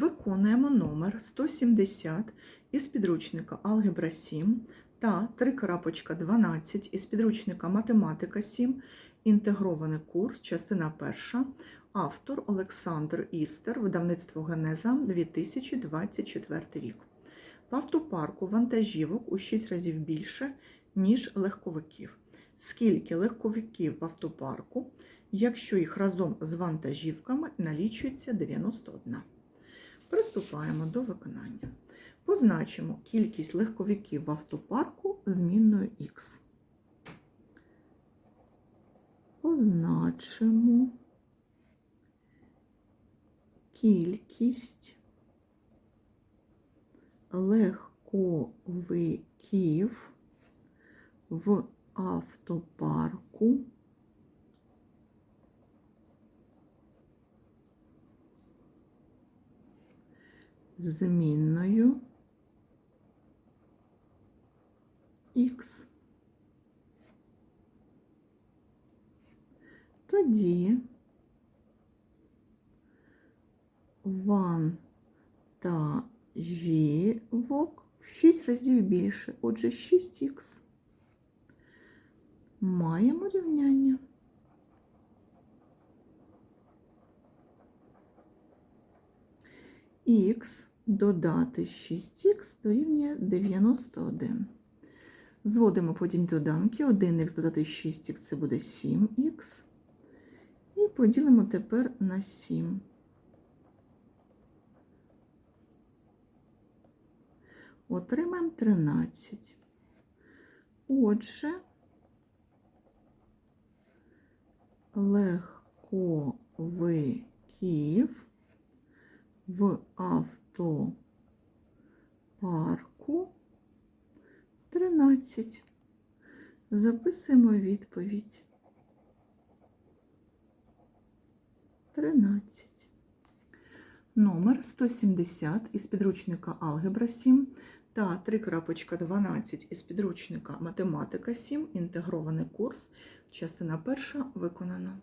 Виконуємо номер 170 із підручника Алгебра 7 та 3.12 із підручника Математика 7, інтегрований курс, частина 1, автор Олександр Істер, видавництво Генеза 2024 рік. В автопарку вантажівок у 6 разів більше, ніж легковиків. Скільки легковиків в автопарку, якщо їх разом з вантажівками налічується 91? Приступаємо до виконання. Позначимо кількість легковиків в автопарку змінною Х. Позначимо кількість легковиків в автопарку змінною Х. Тоді вантажівок в 6 разів більше, отже 6х. Маємо рівняння. Х додати 6х дорівнює 91. Зводимо потім доданки. 1х додати 6х це буде 7х. І поділимо тепер на 7. Отримаємо 13. Отже, легковиків в автопарку 13. Записуємо відповідь. 13. Номер 170 із підручника Алгебра 7 та 3.12 із підручника Математика 7. Інтегрований курс. Частина перша виконана.